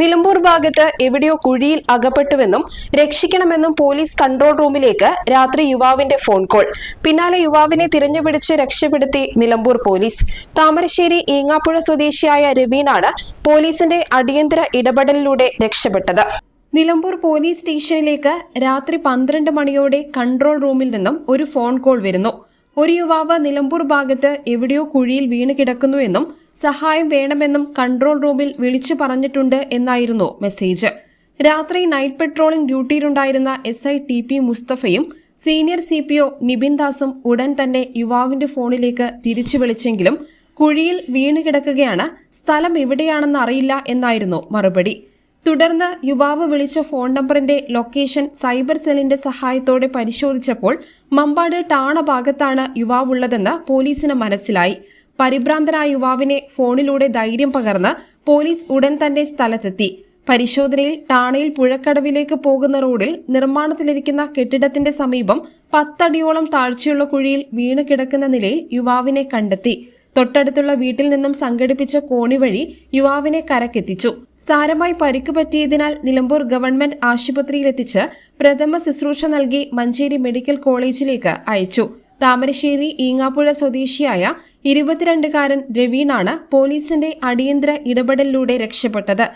നിലമ്പൂർ ഭാഗത്ത് എവിടെയോ കുഴിയിൽ അകപ്പെട്ടുവെന്നും രക്ഷിക്കണമെന്നും പോലീസ് കൺട്രോൾ റൂമിലേക്ക് രാത്രി യുവാവിന്റെ ഫോൺ കോൾ. പിന്നാലെ യുവാവിനെ തിരഞ്ഞുപിടിച്ച് രക്ഷപ്പെടുത്തി നിലമ്പൂർ പോലീസ്. താമരശ്ശേരി ഈങ്ങാപ്പുഴ സ്വദേശിയായ രവീനാണ് പോലീസിന്റെ അടിയന്തര ഇടപെടലിലൂടെ രക്ഷപ്പെട്ടത്. നിലമ്പൂർ പോലീസ് സ്റ്റേഷനിലേക്ക് രാത്രി പന്ത്രണ്ട് മണിയോടെ കൺട്രോൾ റൂമിൽ നിന്നും ഒരു ഫോൺ കോൾ വരുന്നു. ഒരു യുവാവ് നിലമ്പൂർ ഭാഗത്ത് എവിടെയോ കുഴിയിൽ വീണ് കിടക്കുന്നുവെന്നും സഹായം വേണമെന്നും കൺട്രോൾ റൂമിൽ വിളിച്ചു പറഞ്ഞിട്ടുണ്ട് എന്നായിരുന്നു മെസ്സേജ്. രാത്രി നൈറ്റ് പെട്രോളിംഗ് ഡ്യൂട്ടിയിലുണ്ടായിരുന്ന S I T P മുസ്തഫയും senior C P O Nibin ദാസും ഉടൻ തന്നെ യുവാവിന്റെ ഫോണിലേക്ക് തിരിച്ചു വിളിച്ചെങ്കിലും കുഴിയിൽ വീണ് കിടക്കുകയാണ് സ്ഥലം എവിടെയാണെന്ന് അറിയില്ല എന്നായിരുന്നു മറുപടി. തുടർന്ന് യുവാവ് വിളിച്ച ഫോൺ നമ്പറിന്റെ ലൊക്കേഷൻ സൈബർ സെല്ലിന്റെ സഹായത്തോടെ പരിശോധിച്ചപ്പോൾ മമ്പാട് ടാണ ഭാഗത്താണ് യുവാവുള്ളതെന്ന് പോലീസിന് മനസ്സിലായി. പരിഭ്രാന്തരായ യുവാവിനെ ഫോണിലൂടെ ധൈര്യം പകർന്ന് പോലീസ് ഉടൻ തന്നെ സ്ഥലത്തെത്തി. പരിശോധനയിൽ ടാണയിൽ പുഴക്കടവിലേക്ക് പോകുന്ന റോഡിൽ നിർമ്മാണത്തിലിരിക്കുന്ന കെട്ടിടത്തിന്റെ സമീപം പത്തടിയോളം താഴ്ചയുള്ള കുഴിയിൽ വീണ് കിടക്കുന്ന നിലയിൽ യുവാവിനെ കണ്ടെത്തി. തൊട്ടടുത്തുള്ള വീട്ടിൽ നിന്നും സംഘടിപ്പിച്ച കോണി വഴി യുവാവിനെ കരക്കെത്തിച്ചു. സാരമായി പരിക്ക് പറ്റിയതിനാൽ നിലമ്പൂർ ഗവൺമെന്റ് ആശുപത്രിയിലെത്തിച്ച് പ്രഥമ ശുശ്രൂഷ നൽകി മഞ്ചേരി മെഡിക്കൽ കോളേജിലേക്ക് അയച്ചു. താമരശ്ശേരി ഈങ്ങാപ്പുഴ സ്വദേശിയായ ഇരുപത്തിരണ്ടുകാരൻ രവീണാണ് പോലീസിന്റെ അടിയന്തര ഇടപെടലിലൂടെ രക്ഷപ്പെട്ടത്.